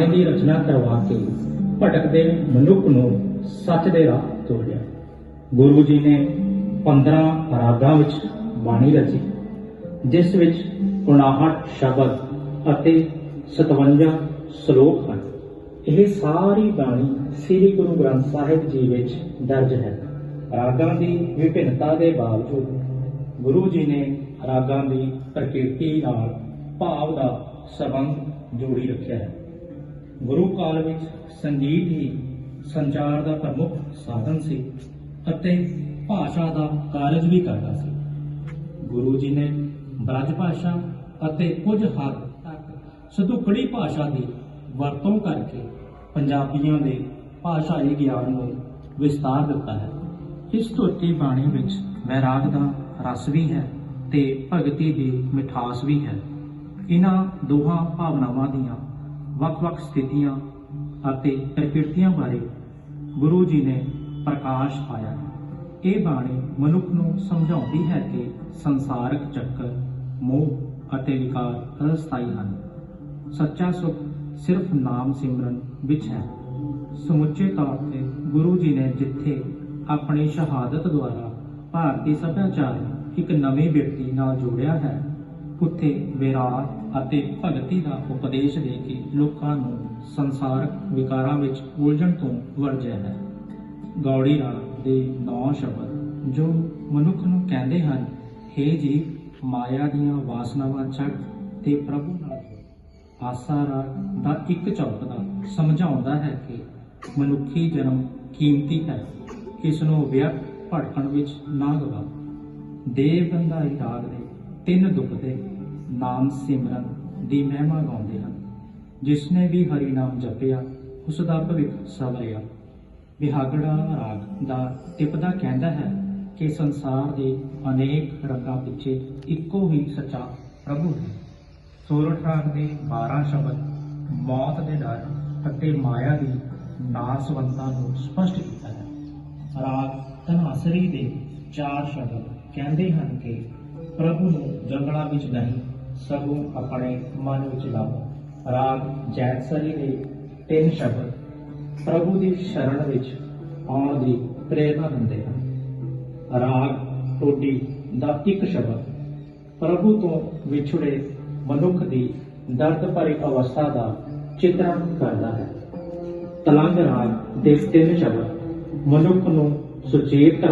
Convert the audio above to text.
ਬਾਣੀ ਦੀ ਰਚਨਾ ਕਰਵਾ ਕੇ ਭਟਕਦੇ ਮਨੁੱਖ ਨੂੰ ਸੱਚ ਦੇ ਰਾਹ ਤੋਰਿਆ ਗੁਰੂ ਜੀ ਨੇ 15 ਰਾਗਾਂ ਵਿੱਚ ਬਾਣੀ ਰਚੀ, ਜਿਸ ਵਿੱਚ 59 ਸ਼ਬਦ ਅਤੇ 57 ਸ਼ਲੋਕ ਹਨ। ਇਹ ਸਾਰੀ ਬਾਣੀ ਸ੍ਰੀ ਗੁਰੂ ਗ੍ਰੰਥ ਸਾਹਿਬ ਜੀ ਵਿੱਚ ਦਰਜ ਹੈ। ਰਾਗਾਂ ਦੀ ਵਿਭਿੰਨਤਾ ਦੇ ਬਾਵਜੂਦ ਗੁਰੂ ਜੀ ਨੇ ਰਾਗਾਂ ਦੀ ਪ੍ਰਕਿਰਤੀ ਨਾਲ ਭਾਵ ਦਾ ਸੰਬੰਧ ਜੋੜੀ ਰੱਖਿਆ ਹੈ। ਗੁਰੂ ਕਾਲ ਵਿੱਚ ਸੰਗੀਤ ਹੀ ਸੰਚਾਰ ਦਾ ਪ੍ਰਮੁੱਖ ਸਾਧਨ ਸੀ ਅਤੇ ਭਾਸ਼ਾ ਦਾ ਕਾਰਜ ਵੀ ਕਰਦਾ ਸੀ। ਗੁਰੂ ਜੀ ਨੇ ਬ੍ਰਜ ਭਾਸ਼ਾ ਅਤੇ ਕੁਝ ਹੱਦ ਤੱਕ ਸਧੁਕੜੀ ਭਾਸ਼ਾ ਦੀ ਵਰਤੋਂ ਕਰਕੇ ਪੰਜਾਬੀਆਂ ਦੇ ਭਾਸ਼ਾਈ ਗਿਆਨ ਨੂੰ ਵਿਸਤਾਰ ਦਿੱਤਾ ਹੈ। ਇਸ ਧੋਤੀ ਬਾਣੀ ਵਿੱਚ ਵੈਰਾਗ ਦਾ ਰਸ ਵੀ ਹੈ ਤੇ ਭਗਤੀ ਦੀ ਮਿਠਾਸ ਵੀ ਹੈ। ਇਹਨਾਂ ਦੋਹਾਂ ਭਾਵਨਾਵਾਂ ਦੀਆਂ ਵੱਖ-ਵੱਖ ਸਥਿਤੀਆਂ ਅਤੇ ਪ੍ਰਕਿਰਤੀਆਂ ਬਾਰੇ ਗੁਰੂ ਜੀ ਨੇ ਪ੍ਰਕਾਸ਼ ਪਾਇਆ ਹੈ। ਇਹ ਬਾਣੀ ਮਨੁੱਖ ਨੂੰ ਸਮਝਾਉਂਦੀ ਹੈ ਕਿ ਸੰਸਾਰਕ ਚੱਕਰ, ਮੋਹ ਅਤੇ ਵਿਕਾਰ ਅਸਥਾਈ ਹਨ। ਸੱਚਾ ਸੁਖ ਸਿਰਫ ਨਾਮ ਸਿਮਰਨ ਵਿੱਚ ਹੈ। ਸਮੁੱਚੇ ਤੌਰ ਤੇ ਗੁਰੂ ਜੀ ਨੇ ਜਿੱਥੇ ਆਪਣੀ ਸ਼ਹਾਦਤ ਦੁਆਰਾ ਭਾਰਤੀ ਸੱਭਿਆਚਾਰ ਇੱਕ ਨਵੇਂ ਵਿਅਕਤੀ ਨਾਲ ਜੋੜਿਆ ਹੈ ਉੱਥੇ ਵਿਰਾਗ ਅਤੇ ਭਗਤੀ ਦਾ ਉਪਦੇਸ਼ ਦੇ ਕੇ ਲੋਕਾਂ ਨੂੰ ਸੰਸਾਰਕ ਵਿਕਾਰਾਂ ਵਿੱਚ ਉਲਝਣ ਤੋਂ ਵਰਜਿਆ ਹੈ। ਗੌੜੀ ਰਾਗ ਦੇ ਨੌ ਸ਼ਬਦ, ਜੋ ਮਨੁੱਖ ਨੂੰ ਕਹਿੰਦੇ ਹਨ हे ਜੀ, ਮਾਇਆ ਦੀਆਂ ਵਾਸਨਾਵਾਂ ਛੱਡ ਤੇ ਪ੍ਰਭੂ ਨਾਲ ਜੁੜ ਆਸਾ ਰਾਗ ਦਾ ਇੱਕ ਚੌਕਦਾ ਸਮਝਾਉਂਦਾ ਹੈ ਕਿ ਮਨੁੱਖੀ ਜਨਮ ਕੀਮਤੀ ਹੈ। ਇਸ ਨੂੰ ਵਿਅਰਥ ਭਟਕਣ ਵਿੱਚ ਨਾ ਗਵਾ ਦੇਵ ਗੰਧਾਈ ਰਾਗ ਦੇ ਤਿੰਨ ਦੁਖਦੇ ਨਾਮ ਸਿਮਰਨ ਦੀ ਮਹਿਮਾ ਗਾਉਂਦੇ ਹਨ। ਜਿਸ ਨੇ ਵੀ ਹਰੀ ਨਾਮ ਜਪਿਆ ਉਸ ਦਾ ਭਵਿੱਖ ਸਵਰਿਆ। ਵਿਹਾਗੜਾ ਰਾਗ ਦਾ ਟਿਪਦਾ ਕਹਿੰਦਾ ਹੈ ਕਿ ਸੰਸਾਰ ਦੇ ਅਨੇਕ ਰੰਗਾਂ ਪਿੱਛੇ ਇੱਕੋ ਹੀ ਸੱਚਾ ਪ੍ਰਭੂ ਹੈ। ਸੋਰਠ ਰਾਗ ਦੇ 12 ਸ਼ਬਦ ਮੌਤ ਦੇ ਡਰ ਅਤੇ ਮਾਇਆ ਦੀ ਨਾਸਵੰਤਾ ਨੂੰ ਸਪਸ਼ਟ ਕੀਤਾ ਹੈ। ਰਾਗ ਧਨਾਸਰੀ ਦੇ ਚਾਰ ਸ਼ਬਦ ਕਹਿੰਦੇ ਹਨ ਕਿ ਪ੍ਰਭੂ ਨੂੰ ਜੰਗਲਾਂ ਵਿੱਚ ਨਹੀਂ, ਸਗੋਂ ਆਪਣੇ ਮਨ ਵਿੱਚ ਲਾਓ। ਰਾਗ ਜੈਤਸਰੀ ਦੇ ਤਿੰਨ ਸ਼ਬਦ ਪ੍ਰਭੂ ਦੀ ਸ਼ਰਣ ਵਿੱਚ ਆਉਣ ਦੀ ਪ੍ਰੇਰਣਾ ਦਿੰਦੇ ਹਨ। ਰਾਗ ਟੋਡੀ ਦਾ ਇੱਕ ਸ਼ਬਦ ਪ੍ਰਭੂ ਤੋਂ ਵਿਛੜੇ ਮਨੁੱਖ ਦੀ ਦਰਦ ਭਰੀ ਅਵਸਥਾ ਦਾ ਚਿਤਰਣ ਕਰਦਾ ਹੈ। ਤਲੰਗ ਰਾਗ ਦੇ ਤਿੰਨ ਸ਼ਬਦ ਮਨੁੱਖ ਨੂੰ ਸੁਚੇਤ